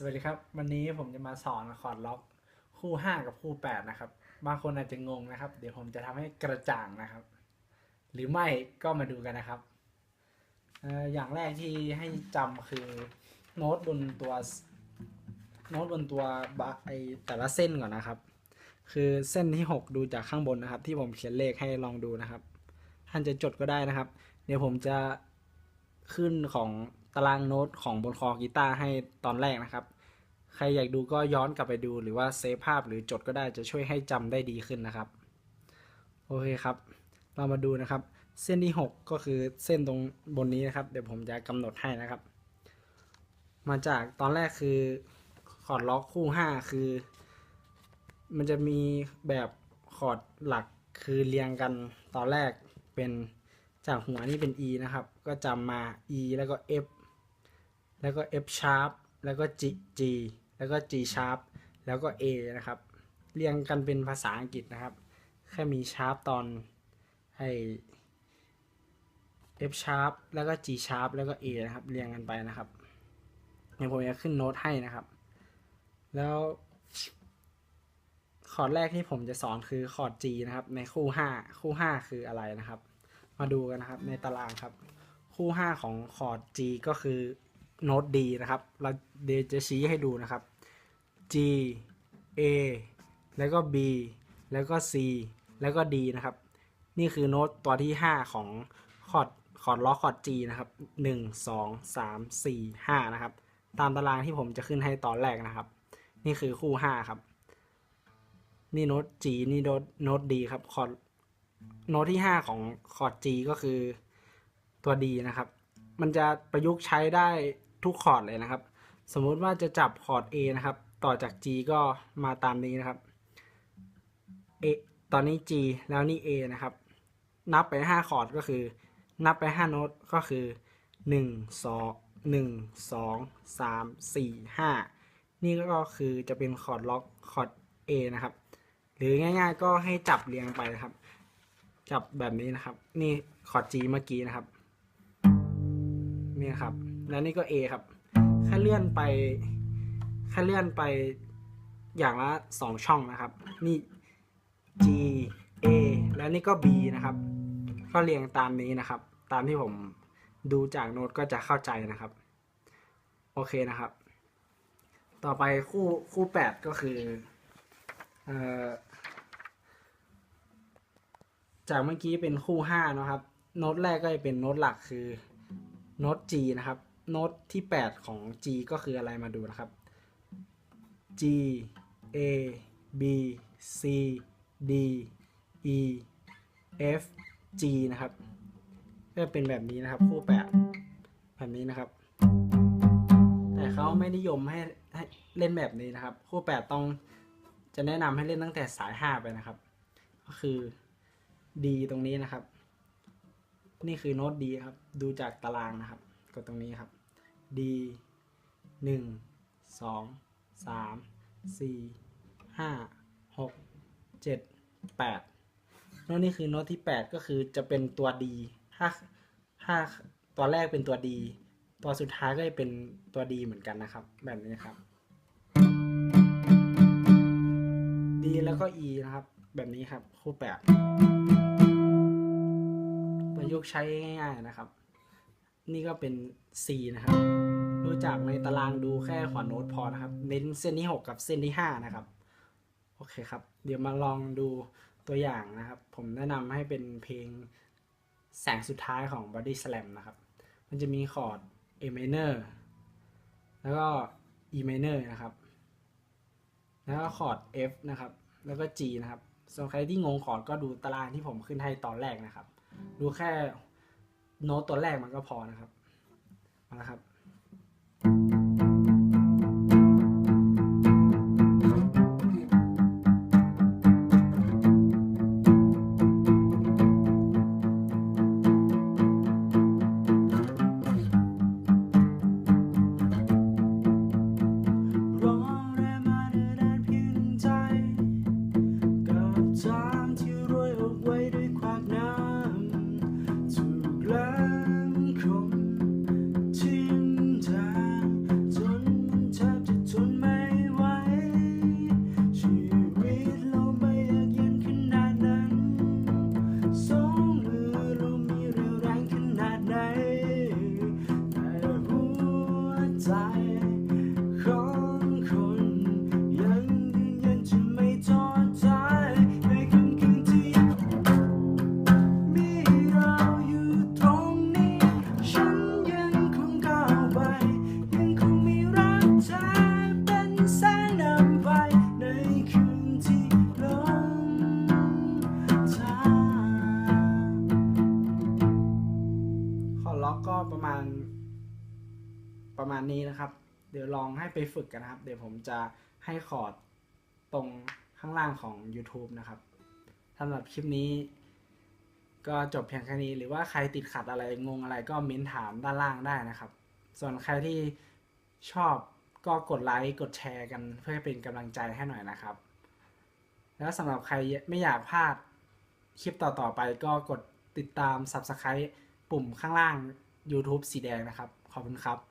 สวัสดีครับ วันนี้ผมจะมาสอนคอร์ดล็อกคู่ 5 กับคู่ 8 นะครับ บางคนอาจจะงงนะครับ เดี๋ยวผมจะทำให้กระจ่างนะครับ หรือไม่ก็มาดูกันนะครับออย่างแรกที่ให้จำคือโน้ตบนตัวโน้ตบนตัวบไอแต่ละเส้นก่อนนะครับ คือเส้นที่ 6 ดูจากข้างบนนะครับ ที่ผมเขียนเลขให้ลองดูนะครับ ท่านจะจดก็ได้นะครับ เดี๋ยวผมจะขึ้นของารางโน้ตของบนคอกีตาร์ให้ตอนแรกนะครับ ใครอยากดูก็ย้อนกลับไปดูหรือว่าเซฟภาพหรือจดก็ได้จะช่วยให้จำได้ดีขึ้นนะครับ โอเคครับ เรามาดูนะครับ เส้นที่ 6 ก็คือเส้นตรงบนนี้นะครับ เดี๋ยวผมจะกำหนดให้นะครับ มาจากตอนแรกคือคอร์ดล็อกคู่ 5 คือ มันจะมีแบบคอร์ดหลักคือเรียงกันตอนแรกเป็นจากหัวนี่เป็น E นะครับ ก็จำมา E แล้วก็ F แล้วก็ F sharp แล้วก็ G G แล้วก็ G sharp แล้วก็ A นะครับ เรียงกันเป็นภาษาอังกฤษนะครับ แค่มี sharp ตอนให้ F sharp แล้วก็ G sharp แล้วก็ A นะครับ เรียงกันไปนะครับเดี๋ยวผมจะขึ้นโน้ตให้นะครับ แล้วคอร์ดแรกที่ผมจะสอนคือคอร์ด G นะครับ ในคู่ 5 คู่ 5 คืออะไรนะครับ มาดูกันนะครับในตารางครับ คู่ 5 ของคอร์ด G ก็คือ โน้ต D นะครับ เราเดยวจะชี้ให้ดูนะครับ G A แล้วก็ B แล้วก็ C แล้วก็ D นะครับ นี่คือโน้ตตัวที่ 5 ของคอร์ดคอร์ดล็อคอร์ด G นะครับ 1 2 3 4 5 นะครับ ตามตารางที่ผมจะขึ้นให้ตอนแรกนะครับ นี่คือคู่ 5 ครับ นี่โน้ต G นี่โน้ตโน้ต D ครับคอร์ดโน้ตที่ 5 ของคอร์ด G ก็คือตัว D นะครับ มันจะประยุกต์ใช้ได้ ทุกคอร์ดเลยนะครับ สมมุติว่าจะจับคอร์ด A นะครับ ต่อจาก G ก็มาตามนี้นะครับ A ตอนนี้ G แล้วนี่ A นะครับ นับไป 5 คอร์ดก็คือ นับไป 5 โน้ตก็คือ 1 2 1 2 3 4 5 นี่ก็คือจะเป็นคอร์ดล็อกคอร์ด A นะครับ หรือง่ายๆก็ให้จับเรียงไปนะครับ จับแบบนี้นะครับ นี่คอร์ด G เมื่อกี้นะครับ นี่ครับ แล้วนี่ก็ A ครับแค่เลื่อนไปแค่เลื่อนไปอย่างละสองช่องนะครับ นี่ G A แล้วนี่ก็ B นะครับ ก็เรียงตามนี้นะครับ ตามที่ผมดูจากโน้ตก็จะเข้าใจนะครับ โอเคนะครับ ต่อไปคู่คู่แปดก็คือเอ่อจากเมื่อกี้เป็นคู่ห้านะครับ โน้ตแรกก็จะเป็นโน้ตหลักคือโน้ต G นะครับ โน้ตที่ 8 ของ G ก็คืออะไรมาดูนะครับ G A B C D E F G นะครับก็เป็นแบบนี้นะครับคู่8แบบนี้นะครับ แต่เขาไม่นิยมให้ให้เล่นแบบนี้นะครับ คู่8ต้องจะแนะนำให้เล่นตั้งแต่สาย5ไปนะครับ ก็คือ D ตรงนี้นะครับ นี่คือโน้ต D ครับ ดูจากตารางนะครับ กดตรงนี้ครับ D หนึ่งสองสามสี่ห้าหกเจ็ดแปดโน้ตนี่คือโน้ตที่แปดก็คือจะเป็นตัว D ถ้าถ้าตัวแรกเป็นตัว D ตัวสุดท้ายก็จะเป็นตัว D เหมือนกันนะครับ แบบนี้ครับ D แล้วก็ E นะครับ แบบนี้ครับ คู่แปดประยุกต์ใช้ง่ายๆนะครับ นี่ก็เป็น C นะครับ ดูจากในตารางดูแค่ขวาโน้ตพอนะครับ เน้นเส้นที่ 6 กับเส้นที่ 5 นะครับ โอเคครับ เดี๋ยวมาลองดูตัวอย่างนะครับ ผมแนะนำให้เป็นเพลงแสงสุดท้ายของ Body Slam นะครับ มันจะมีคอร์ด A minor แล้วก็ E minor นะครับ แล้วก็คอร์ด F นะครับ แล้วก็ G นะครับส่วนใครที่งงคอร์ดก็ดูตารางที่ผมขึ้นให้ตอนแรกนะครับ ดูแค่ โน้ตตัวแรกมันก็พอนะครับมาแล้วครับ ใจของคุณยังยืนยันจะไม่ท้อใจในค่ำคืนที่มีเราอยู่ตรงนี้ ฉันยังคงก้าวไป ยังคงมีรักเธอเป็นแสงนำไปในคืนที่ลมทางขอล็อกก็ประมาณ ประมาณนี้นะครับ เดี๋ยวลองให้ไปฝึกกันนะครับ เดี๋ยวผมจะให้คอร์ดตรงข้างล่างของ YouTube นะครับสำหรับคลิปนี้ก็จบเพียงแค่นี้ หรือว่าใครติดขัดอะไรงงอะไรก็เม้นถามด้านล่างได้นะครับ ส่วนใครที่ชอบก็กดไลค์กดแชร์กันเพื่อเป็นกำลังใจให้หน่อยนะครับ แล้วสำหรับใครไม่อยากพลาดคลิปต่อๆไปก็กดติดตาม Subscribe ปุ่มข้างล่าง YouTube สีแดงนะครับ ขอบคุณครับ